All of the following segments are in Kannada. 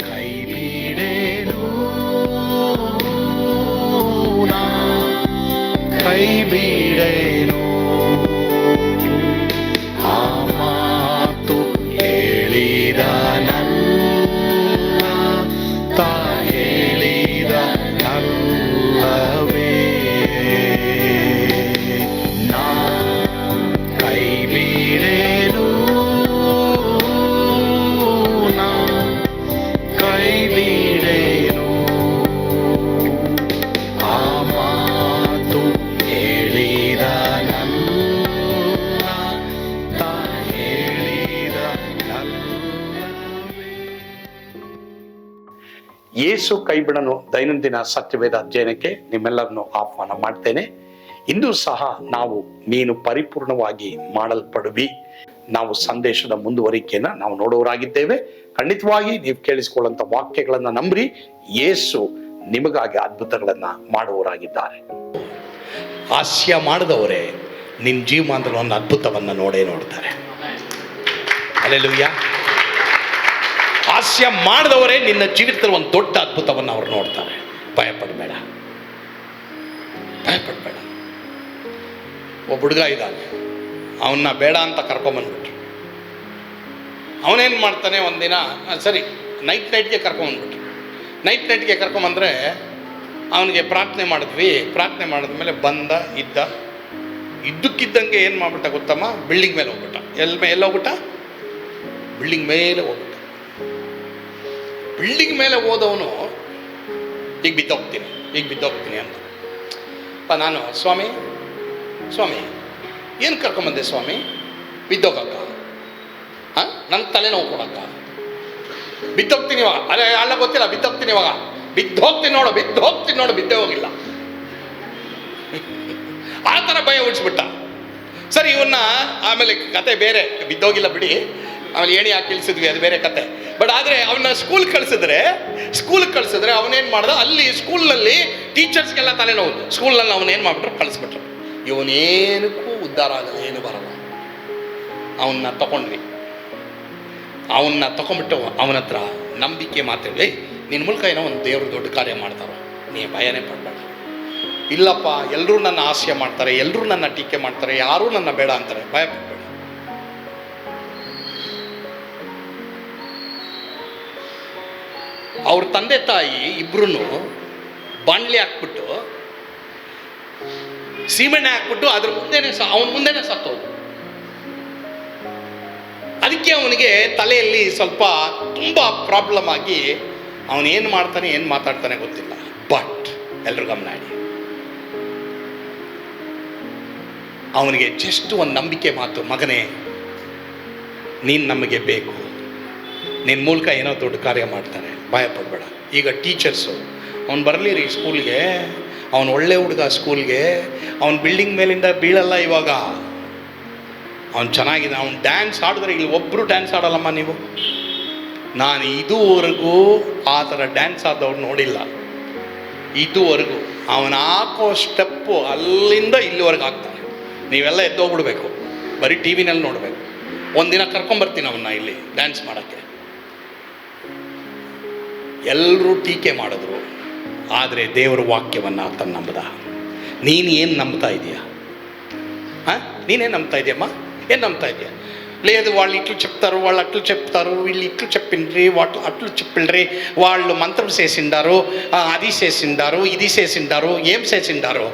ಕೈ ಬಿಡೇನು ಕೈಬಿಡನು ದೈನಂದಿನ ಸತ್ಯವೇದ ಅಧ್ಯಯನಕ್ಕೆ ನಿಮ್ಮೆಲ್ಲರನ್ನು ಆಹ್ವಾನ ಮಾಡ್ತೇನೆ. ಇಂದು ಸಹ ನಾವು ನೀನು ಪರಿಪೂರ್ಣವಾಗಿ ಮಾಡಲ್ಪಡುವಿ. ನಾವು ಸಂದೇಶದ ಮುಂದುವರಿಕೆಯನ್ನು ನಾವು ನೋಡುವರಾಗಿದ್ದೇವೆ ಖಂಡಿತವಾಗಿ ನೀವು ಕೇಳಿಸಿಕೊಳ್ಳುವಂಥ ವಾಕ್ಯಗಳನ್ನು ನಂಬ್ರಿ. ಯೇಸು ನಿಮಗಾಗಿ ಅದ್ಭುತಗಳನ್ನು ಮಾಡುವವರಾಗಿದ್ದಾರೆ. ಹಾಸ್ಯ ಮಾಡಿದವರೇ ನಿಮ್ಮ ಜೀವಮಾನದಲ್ಲಿ ಒಂದು ಅದ್ಭುತವನ್ನು ನೋಡೇ ನೋಡ್ತಾರೆ. ಅಲ್ಲೆಲುಯ್ಯ ಹಾಸ್ಯ ಮಾಡಿದವರೇ ನಿನ್ನ ಜೀವಿತದಲ್ಲಿ ಒಂದು ದೊಡ್ಡ ಅದ್ಭುತವನ್ನು ಅವ್ರು ನೋಡ್ತಾರೆ. ಭಯಪಡಬೇಡ. ಭಯಪಡಬೇಡ. ಒಬ್ಬ ಹುಡುಗ ಇದ್ದಾನೆ. ಅವನ್ನ ಬೇಡ ಅಂತ ಕರ್ಕೊಂಬಂದ್ಬಿಟ್ರು. ಅವನೇನು ಮಾಡ್ತಾನೆ ಒಂದಿನ ಸರಿ ನೈಟ್ ನೈಟ್ಗೆ ಕರ್ಕೊಂಬಂದ್ಬಿಟ್ರು. ನೈಟ್ ನೈಟ್ಗೆ ಕರ್ಕೊಂಬಂದ್ರೆ ಅವನಿಗೆ ಪ್ರಾರ್ಥನೆ ಮಾಡಿದ್ವಿ. ಪ್ರಾರ್ಥನೆ ಮಾಡಿದ ಮೇಲೆ ಬಂದ, ಇದ್ದ, ಇದ್ದಕ್ಕಿದ್ದಂಗೆ ಏನು ಮಾಡ್ಬಿಟ್ಟ ಗೊತ್ತಮ್ಮ? ಬಿಲ್ಡಿಂಗ್ ಮೇಲೆ ಹೋಗ್ಬಿಟ್ಟ. ಎಲ್ಲಿ ಮೇಲೆ ಹೋಗ್ಬಿಟ್ಟ? ಬಿಲ್ಡಿಂಗ್ ಮೇಲೆ ಹೋಗ್ಬಿಟ್ಟ. ಬಿಲ್ಡಿಂಗ್ ಮೇಲೆ ಹೋದವನು, ಈಗ ಬಿದ್ದೋಗ್ತೀನಿ ಈಗ ಬಿದ್ದೋಗ್ತೀನಿ ಅಂತ. ಅಪ್ಪ, ನಾನು, ಸ್ವಾಮಿ ಸ್ವಾಮಿ, ಏನು ಕರ್ಕೊಂಬಂದೆ ಸ್ವಾಮಿ? ಬಿದ್ದೋಗಕ್ಕ? ಹಾಂ? ನನ್ನ ತಲೆನೋವು ಕೊಡಕ್ಕ? ಬಿದ್ದೋಗ್ತೀನಿ ಇವಾಗ. ಅಲ್ಲ ಅಲ್ಲ ಗೊತ್ತಿಲ್ಲ, ಬಿದ್ದೋಗ್ತೀನಿ ಇವಾಗ. ಬಿದ್ದೋಗ್ತೀನಿ ನೋಡು ಬಿದ್ದೋಗ್ತೀನಿ ನೋಡು, ಬಿದ್ದೇ ಹೋಗಿಲ್ಲ. ಆ ಥರ ಭಯ ಉಳಿಸ್ಬಿಟ್ಟ. ಸರಿ ಇವನ್ನ ಆಮೇಲೆ ಕತೆ ಬೇರೆ. ಬಿದ್ದೋಗಿಲ್ಲ ಬಿಡಿ. ಆಮೇಲೆ ಏಣಿ ಹಾಕಿ ಇಳಿಸಿದ್ವಿ? ಅದು ಬೇರೆ ಕತೆ. ಬಟ್ ಆದರೆ ಅವನ್ನ ಸ್ಕೂಲ್ ಕಳಿಸಿದ್ರೆ ಸ್ಕೂಲ್ ಕಳಿಸಿದ್ರೆ ಅವನೇನು ಮಾಡ್ದ? ಅಲ್ಲಿ ಸ್ಕೂಲ್ನಲ್ಲಿ ಟೀಚರ್ಸ್ಗೆಲ್ಲ ತಲೆನೋವು. ಸ್ಕೂಲ್ನಲ್ಲಿ ಅವನೇನು ಮಾಡ್ಬಿಟ್ರು? ಕಳಿಸ್ಬಿಟ್ರು. ಇವನೇನಕ್ಕೂ ಉದ್ಧಾರ ಆಗಲ್ಲ ಏನು ಬರಲ್ಲ. ಅವನ್ನ ತಗೊಂಡ್ವಿ ಅವನ್ನ ತಗೊಂಡ್ಬಿಟ್ಟು ಅವನ ಹತ್ರ ನಂಬಿಕೆ ಮಾತಾಡಿ ನಿನ್ನ ಮೂಲಕ ಏನೋ ಒಂದು ದೇವ್ರು ದೊಡ್ಡ ಕಾರ್ಯ ಮಾಡ್ತಾರೋ? ನೀ ಭಯನೇ ಪಡಬೇಡ. ಇಲ್ಲಪ್ಪ ಎಲ್ಲರೂ ನನ್ನ ಹಾಸ್ಯ ಮಾಡ್ತಾರೆ ಎಲ್ಲರೂ ನನ್ನ ಟೀಕೆ ಮಾಡ್ತಾರೆ, ಯಾರೂ ನನ್ನ ಬೇಡ ಅಂತಾರೆ. ಭಯ ಪಡಬೇಡ ಅವ್ರ ತಂದೆ ತಾಯಿ ಇಬ್ರು ಬಾಣ್ಲಿ ಹಾಕ್ಬಿಟ್ಟು, ಸೀಮೆಣ್ಣೆ ಹಾಕ್ಬಿಟ್ಟು ಅದ್ರ ಮುಂದೆನೆ ಸ, ಅವನ ಮುಂದೆನೆ ಸತ್ತೋದು ಅದಕ್ಕೆ ಅವನಿಗೆ ತಲೆಯಲ್ಲಿ ಸ್ವಲ್ಪ ತುಂಬ ಪ್ರಾಬ್ಲಮ್ ಆಗಿ ಅವನು ಏನು ಮಾಡ್ತಾನೆ, ಏನು ಮಾತಾಡ್ತಾನೆ ಗೊತ್ತಿಲ್ಲ. ಬಟ್ ಎಲ್ಲರೂ ಗಮನ ಇಡಿ. ಅವನಿಗೆ ಜಸ್ಟ್ ಒಂದು ನಂಬಿಕೆ ಮಾತು, ಮಗನೇ, ನೀನು ನಮಗೆ ಬೇಕು. ನಿನ್ನ ಮೂಲಕ ಏನೋ ದೊಡ್ಡ ಕಾರ್ಯ ಮಾಡ್ತಾನೆ. ಭಯ ಪಡಬೇಡ ಈಗ ಟೀಚರ್ಸು ಅವ್ನು ಬರಲಿ ರೀ ಸ್ಕೂಲ್ಗೆ ಅವನು ಒಳ್ಳೆ ಹುಡುಗ ಸ್ಕೂಲ್ಗೆ ಅವ್ನು ಬಿಲ್ಡಿಂಗ್ ಮೇಲಿಂದ ಬೀಳಲ್ಲ ಇವಾಗ. ಅವ್ನು ಚೆನ್ನಾಗಿದೆ. ಅವ್ನು ಡ್ಯಾನ್ಸ್ ಆಡಿದ್ರೆ ಇಲ್ಲಿ ಒಬ್ಬರು ಡ್ಯಾನ್ಸ್ ಆಡಲ್ಲಮ್ಮ ನೀವು. ನಾನು ಇದುವರೆಗೂ ಆ ಥರ ಡ್ಯಾನ್ಸ್ ಆದವ್ರು ನೋಡಿಲ್ಲ. ಇದುವರೆಗೂ. ಅವನು ಹಾಕೋ ಸ್ಟೆಪ್ಪು ಅಲ್ಲಿಂದ ಇಲ್ಲಿವರೆಗೆ ಹಾಕ್ತಾನೆ ನೀವೆಲ್ಲ ಎದ್ದೋಗ್ಬಿಡ್ಬೇಕು. ಬರೀ ಟಿ ವಿನಲ್ಲಿ ನೋಡಬೇಕು. ಒಂದಿನ ಕರ್ಕೊಂಬರ್ತೀನಿ ಅವನ್ನ ಇಲ್ಲಿ ಡ್ಯಾನ್ಸ್ ಮಾಡೋಕ್ಕೆ. ಎಲ್ಲರೂ ಟೀಕೆ ಮಾಡಿದ್ರು ಆದರೆ ದೇವರ ವಾಕ್ಯವನ್ನು ಆತ ನಂಬದ ನೀನು ಏನು ನಂಬ್ತಾ ಇದೀಯಾ ಹಾಂ నీనేం నమ్ముతా ఇదేమ్మా ఏం నమ్ముతా ఇది లేదు వాళ్ళు ఇట్లు చెప్తారు వాళ్ళు అట్లు చెప్తారు వీళ్ళు ఇట్లు చెప్పిండ్రి వాటి అట్లు చెప్పిండ్రి వాళ్ళు మంత్రం చేసిండారు ఆ, అది చేసిండారు ఇది చేసిండారు ఏం చేసిండారు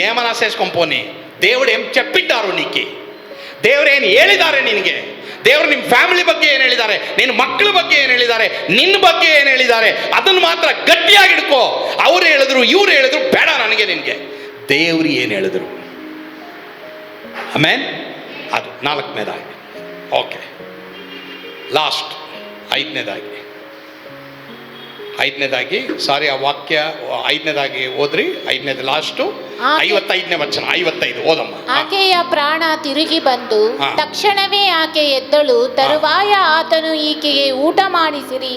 ఏమన్నా చేసుకొని పోని దేవుడు ఏం చెప్పిండారు నీకు ದೇವರು ಏನು ಹೇಳಿದ್ದಾರೆ ನಿನಗೆ ದೇವರು ನಿಮ್ಮ ಫ್ಯಾಮಿಲಿ ಬಗ್ಗೆ ಏನು ಹೇಳಿದ್ದಾರೆ? ನಿನ್ನ ಮಕ್ಕಳ ಬಗ್ಗೆ ಏನು ಹೇಳಿದ್ದಾರೆ? ನಿನ್ನ ಬಗ್ಗೆ ಏನು ಹೇಳಿದ್ದಾರೆ? ಅದನ್ನು ಮಾತ್ರ ಗಟ್ಟಿಯಾಗಿ ಹಿಡ್ಕೋ. ಅವ್ರು ಹೇಳಿದ್ರು, ಇವ್ರು ಹೇಳಿದ್ರು ಬೇಡ ನನಗೆ ನಿನಗೆ. ದೇವ್ರು ಏನು ಹೇಳಿದ್ರು? ಆಮೇನ್? ಅದು ನಾಲ್ಕನೇದಾಗಿ. Okay last ಐದನೇದಾಗಿ. ಐದನೇದಾಗಿ ಸಾರಿ ಆ ವಾಕ್ಯ ಐದನೇದಾಗಿ ಓದ್ರಿ ಐದನೇದು ಲಾಸ್ಟು ಐವತ್ತೈದನೇ ವಚನ ಐವತ್ತೈದು ಓದಮ್ಮ. ಆಕೆಯ ಪ್ರಾಣ ತಿರುಗಿ ಬಂದು ತಕ್ಷಣವೇ ಆಕೆ ಎದ್ದಳು ತರುವಾಯ ಆತನು ಈಕೆಗೆ ಊಟ ಮಾಡಿಸಿರಿ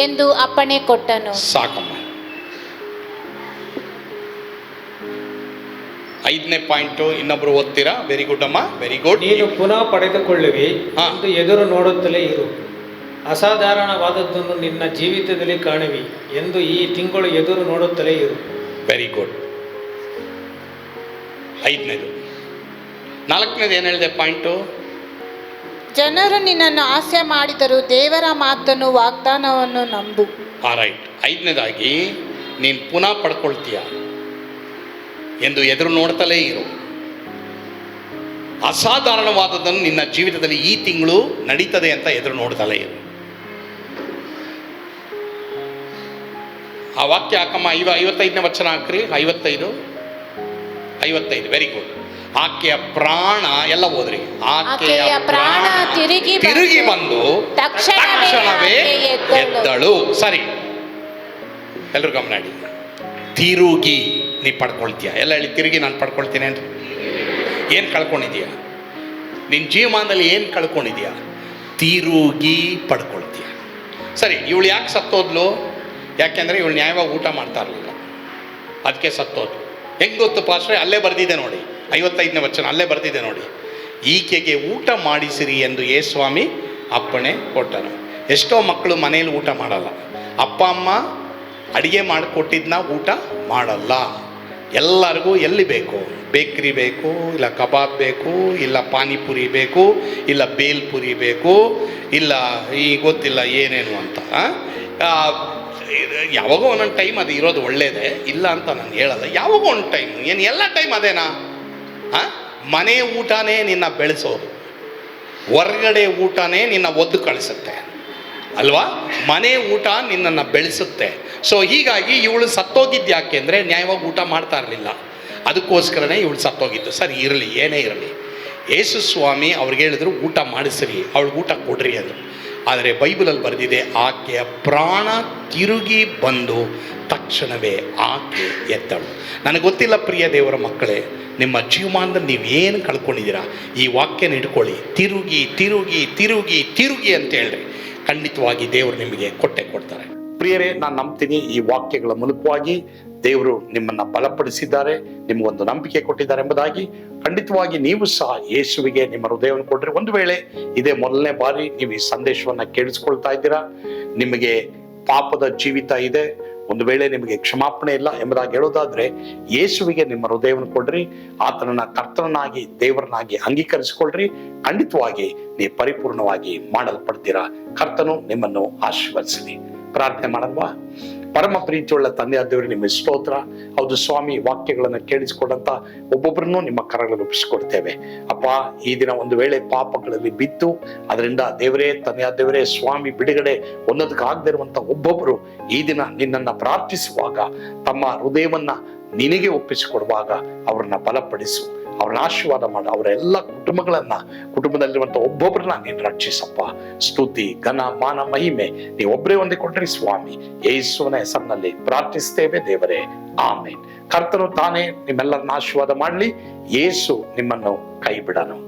ಎಂದು ಅಪ್ಪಣೆ ಕೊಟ್ಟನು. ಸಾಕಮ್ಮ. ಐದನೇ ಪಾಯಿಂಟು ಇನ್ನೊಬ್ರು ಓದ್ತೀರಾ? ವೆರಿ ಗುಡ್ ಅಮ್ಮ ವೆರಿ ಗುಡ್ ನೀನು ಪುನಃ ಪಡೆದುಕೊಳ್ಳುವಿ ಎದುರು ನೋಡುತ್ತಲೇ ಇರು. ಅಸಾಧಾರಣವಾದದ್ದನ್ನು ನಿನ್ನ ಜೀವಿತದಲ್ಲಿ ಕಾಣುವಿ ಎಂದು ಈ ತಿಂಗಳು ಎದುರು ನೋಡುತ್ತಲೇ ಇರು. ವೆರಿ ಗುಡ್ ಐದನೇದು. ನಾಲ್ಕನೇದು ಏನು ಹೇಳಿದೆ ಪಾಯಿಂಟು ಜನರು ನಿನ್ನನ್ನು ಹಾಸ್ಯ ಮಾಡಿದರು ದೇವರ ಮಾತನ್ನು ವಾಗ್ದಾನವನ್ನು ನಂಬು. ಆ ರೈಟ್ ಐದನೇದಾಗಿ ನೀನು ಪುನಃ ಪಡ್ಕೊಳ್ತೀಯ ಎಂದು ಎದುರು ನೋಡ್ತಲೇ ಇರು. ಅಸಾಧಾರಣವಾದದನ್ನು ನಿನ್ನ ಜೀವಿತದಲ್ಲಿ ಈ ತಿಂಗಳು ನಡೀತದೆ ಅಂತ ಎದುರು ನೋಡ್ತಲೇ ಇರು. ಆ ವಾಕ್ಯ ಹಾಕಮ್ಮ ಐವ ಐವತ್ತೈದನೇ ವಚನ ಹಾಕ್ರಿ. ಐವತ್ತೈದು ಐವತ್ತೈದು. ವೆರಿ ಗುಡ್ ಆಕೆಯ ಪ್ರಾಣ ಎಲ್ಲ ಹೋದ್ರಿ ಆಕೆಯ ಪ್ರಾಣ ತಿರುಗಿ ತಿರುಗಿ ಬಂದು ತಕ್ಷಣವೇ ಎದ್ದಳು. ಸರಿ. ಎಲ್ಲರೂ ಗಮನ ಇಡಿ. ತಿರುಗಿ ನೀ ಪಡ್ಕೊಳ್ತೀಯ? ಎಲ್ಲ ಹೇಳಿ ತಿರುಗಿ ನಾನು ಪಡ್ಕೊಳ್ತೀನಿ ಅಂತ. ಏನು ಕಳ್ಕೊಂಡಿದೀಯ? ನಿನ್ನ ಜೀವಮಾನದಲ್ಲಿ ಏನು ಕಳ್ಕೊಂಡಿದೀಯ? ತಿರುಗಿ ಪಡ್ಕೊಳ್ತೀಯ? ಸರಿ ಇವಳು ಯಾಕೆ ಸತ್ತೋದ್ಲು? ಯಾಕೆಂದರೆ ಇವಳು ನ್ಯಾಯವಾಗಿ ಊಟ ಮಾಡ್ತಾ ಇರಲಿಲ್ಲ. ಅದಕ್ಕೆ ಸತ್ತೋದು ಹೆಂಗೆ ಗೊತ್ತು ಪಾಸ್ಟ್ರೆ? ಅಲ್ಲೇ ಬರೆದಿದೆ ನೋಡಿ. ಐವತ್ತೈದನೇ ವಚನ, ಅಲ್ಲೇ ಬರೆದಿದೆ ನೋಡಿ. ಈಕೆಗೆ ಊಟ ಮಾಡಿಸಿರಿ ಎಂದು ಯೇ ಸ್ವಾಮಿ ಅಪ್ಪಣೆ ಕೊಟ್ಟನು. ಎಷ್ಟೋ ಮಕ್ಕಳು ಮನೆಯಲ್ಲಿ ಊಟ ಮಾಡಲ್ಲ. ಅಪ್ಪ, ಅಮ್ಮ ಅಡುಗೆ ಮಾಡಿಕೊಟ್ಟಿದ್ದನ್ನ ಊಟ ಮಾಡಲ್ಲ. ಎಲ್ಲರಿಗೂ ಎಲ್ಲಿ ಬೇಕು? ಬೇಕ್ರಿ ಬೇಕು, ಇಲ್ಲ ಕಬಾಬ್ ಬೇಕು, ಇಲ್ಲ ಪಾನಿಪುರಿ ಬೇಕು, ಇಲ್ಲ ಬೇಲ್ಪುರಿ ಬೇಕು, ಇಲ್ಲ ಈ ಗೊತ್ತಿಲ್ಲ ಏನೇನು ಅಂತ ಯಾವಾಗೋ ಒಂದೊಂದು ಟೈಮ್ ಅದು ಇರೋದು ಒಳ್ಳೇದೇ, ಇಲ್ಲ ಅಂತ ನಾನು ಹೇಳಲ್ಲ. ಯಾವಾಗೋ ಒಂದು ಟೈಮ್ ಏನು ಎಲ್ಲ ಟೈಮ್ ಅದೇನಾ? ಹಾಂ ಮನೆ ಊಟನೇ ನಿನ್ನ ಬೆಳೆಸೋದು. ಹೊರಗಡೆ ಊಟನೇ ನಿನ್ನ ಒದ್ದು ಕಳಿಸುತ್ತೆ. ಅಲ್ವಾ? ಮನೆ ಊಟ ನಿನ್ನನ್ನು ಬೆಳೆಸುತ್ತೆ. ಸೊ ಹೀಗಾಗಿ ಇವಳು ಸತ್ತೋಗಿದ್ದು ಯಾಕೆ ಅಂದರೆ ನ್ಯಾಯವಾಗಿ ಊಟ ಮಾಡ್ತಾ ಇರಲಿಲ್ಲ. ಅದಕ್ಕೋಸ್ಕರನೇ ಇವಳು ಸತ್ತೋಗಿದ್ದು. ಸರಿ, ಇರಲಿ, ಏನೇ ಇರಲಿ. ಯೇಸು ಸ್ವಾಮಿ ಅವ್ರಿಗೆ ಹೇಳಿದ್ರು, ಊಟ ಮಾಡಿಸ್ರಿ, ಅವಳಿಗೆ ಊಟ ಕೊಡ್ರಿ ಅಂದರು. ಆದರೆ ಬೈಬಲಲ್ಲಿ ಬರೆದಿದೆ, ಆಕೆಯ ಪ್ರಾಣ ತಿರುಗಿ ಬಂದು ತಕ್ಷಣವೇ ಆಕೆ ಎದ್ದಳು. ನನಗೆ ಗೊತ್ತಿಲ್ಲ ಪ್ರಿಯ ದೇವರ ಮಕ್ಕಳೇ, ನಿಮ್ಮ ಜೀವಮಾನದಲ್ಲಿ ನೀವೇನು ಕಳ್ಕೊಂಡಿದ್ದೀರಾ? ಈ ವಾಕ್ಯನ ಇಟ್ಕೊಳ್ಳಿ ತಿರುಗಿ ತಿರುಗಿ ತಿರುಗಿ ತಿರುಗಿ ಅಂತ ಹೇಳ್ರಿ. ಖಂಡಿತವಾಗಿ ದೇವರು ನಿಮಗೆ ಕೊಟ್ಟೆ ಕೊಡ್ತಾರೆ. ಪ್ರಿಯರೇ, ನಾನು ನಂಬ್ತೀನಿ ಈ ವಾಕ್ಯಗಳ ಮೂಲಕವಾಗಿ ದೇವರು ನಿಮ್ಮನ್ನ ಬಲಪಡಿಸಿದ್ದಾರೆ, ನಿಮಗೊಂದು ನಂಬಿಕೆ ಕೊಟ್ಟಿದ್ದಾರೆ ಎಂಬುದಾಗಿ ಖಂಡಿತವಾಗಿ ನೀವು ಸಹ ಯೇಸುವಿಗೆ ನಿಮ್ಮ ಹೃದಯವನ್ನು ಕೊಟ್ಟರೆ ಒಂದು ವೇಳೆ ಇದೇ ಮೊದಲನೇ ಬಾರಿ ನೀವು ಈ ಸಂದೇಶವನ್ನ ಕೇಳಿಸ್ಕೊಳ್ತಾ ಇದ್ದೀರಾ, ನಿಮಗೆ ಪಾಪದ ಜೀವಿತ ಇದೆ, ಒಂದು ವೇಳೆ ನಿಮಗೆ ಕ್ಷಮಾಪಣೆ ಇಲ್ಲ ಎಂಬುದಾಗಿ ಹೇಳೋದಾದ್ರೆ ಯೇಸುವಿಗೆ ನಿಮ್ಮ ಹೃದಯವನ್ನು ಕೊಡ್ರಿ, ಆತನನ್ನ ಕರ್ತನನ್ನಾಗಿ, ದೇವರನ್ನಾಗಿ ಅಂಗೀಕರಿಸಿಕೊಳ್ಳ್ರಿ ಖಂಡಿತವಾಗಿ ನೀವು ಪರಿಪೂರ್ಣವಾಗಿ ಮಾಡಲ್ಪಡ್ತೀರಾ. ಕರ್ತನು ನಿಮ್ಮನ್ನು ಆಶೀರ್ವದಿಸಲಿ. ಪ್ರಾರ್ಥನೆ ಮಾಡಲ್ವಾ? ಪರಮ ಪ್ರೀತಿಯುಳ್ಳ ತಂದೆ ಆದವರು ನಿಮ್ಮ ಸ್ತೋತ್ರ. ಹೌದು ಸ್ವಾಮಿ ವಾಕ್ಯಗಳನ್ನು ಕೇಳಿಸಿಕೊಂಡಂತ ಒಬ್ಬೊಬ್ಬರನ್ನು ನಿಮ್ಮ ಕರಗಳಲ್ಲಿ ಒಪ್ಪಿಸಿಕೊಡ್ತೇವೆ. ಅಪ್ಪ, ಈ ದಿನ ಒಂದು ವೇಳೆ ಪಾಪಗಳಲ್ಲಿ ಬಿತ್ತು, ಅದರಿಂದ ದೇವರೇ ತಂದೆಯ ದೇವರೇ, ಸ್ವಾಮಿ ಬಿಡುಗಡೆ ಒಂದದಕ್ಕಾಗದೇ ಇರುವಂತ ಒಬ್ಬೊಬ್ಬರು ಈ ದಿನ ನಿನ್ನನ್ನು ಪ್ರಾರ್ಥಿಸುವಾಗ, ತಮ್ಮ ಹೃದಯವನ್ನ ನಿನಗೆ ಒಪ್ಪಿಸಿಕೊಡುವಾಗ ಅವ್ರನ್ನ ಬಲಪಡಿಸು. ಅವ್ರನ್ನ ಆಶೀರ್ವಾದ ಮಾಡು. ಅವರ ಎಲ್ಲ ಕುಟುಂಬಗಳನ್ನ, ಕುಟುಂಬದಲ್ಲಿರುವಂತ ಒಬ್ಬೊಬ್ಬರನ್ನ ನೀನು ರಕ್ಷಿಸಪ್ಪ. ಸ್ತುತಿ, ಘನ, ಮಾನ, ಮಹಿಮೆ ನೀವು ಒಬ್ಬರೇ ಹೊಂದಿಕೊಂಡ್ರಿ ಸ್ವಾಮಿ. ಯೇಸುವನ ಹೆಸರಿನಲ್ಲಿ ಪ್ರಾರ್ಥಿಸ್ತೇವೆ ದೇವರೇ. ಆಮೇನ್. ಕರ್ತನು ತಾನೇ ನಿಮ್ಮೆಲ್ಲರನ್ನ ಆಶೀರ್ವಾದ ಮಾಡಲಿ. ಯೇಸು ನಿಮ್ಮನ್ನು ಕೈ ಬಿಡನು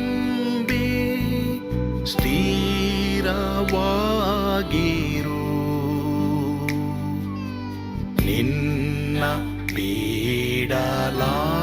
ಸ್ಥಿರವಾಗಿರು. ನಿನ್ನ ಬೀಡಲಾರೆ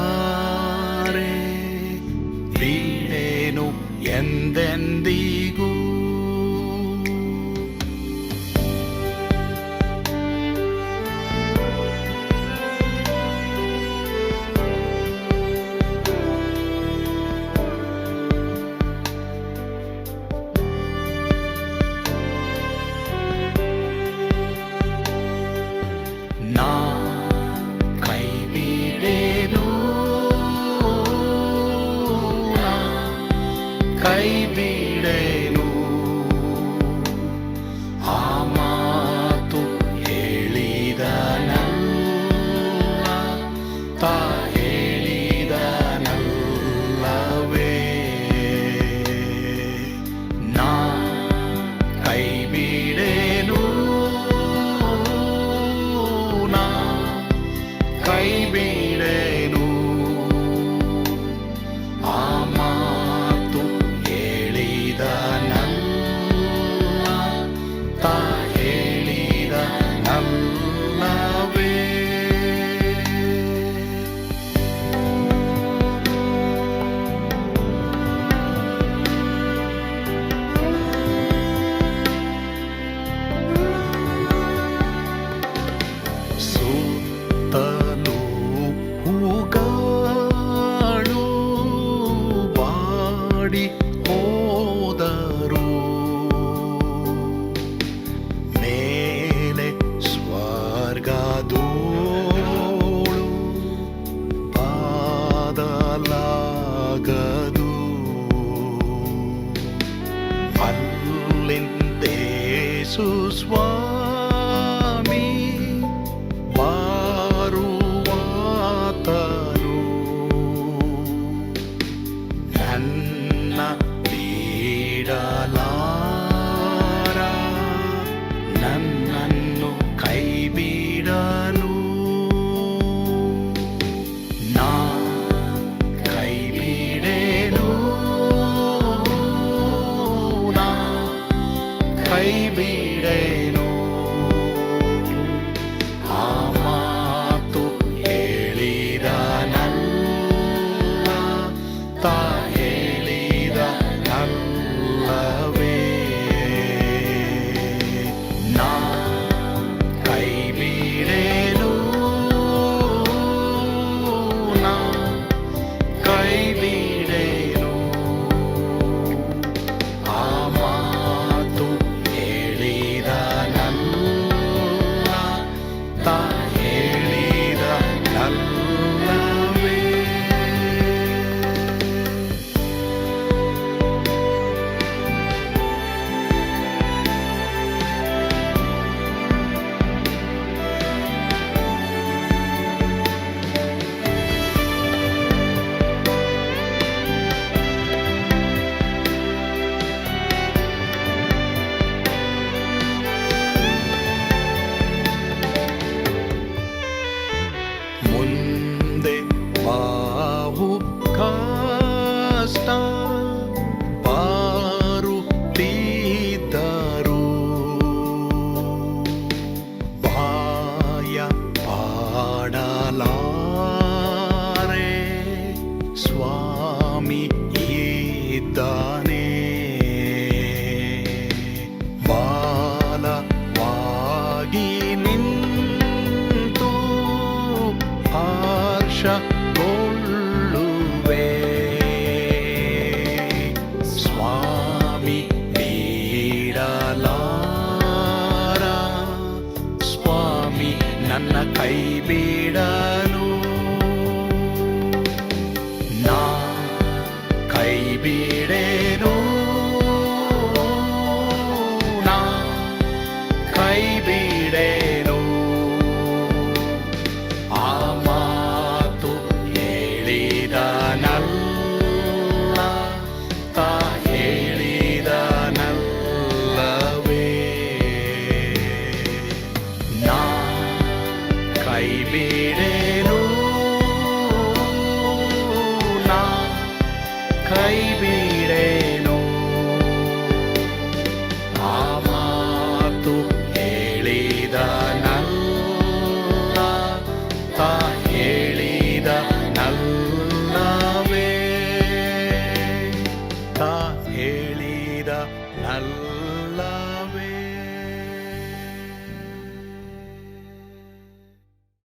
ಕೈ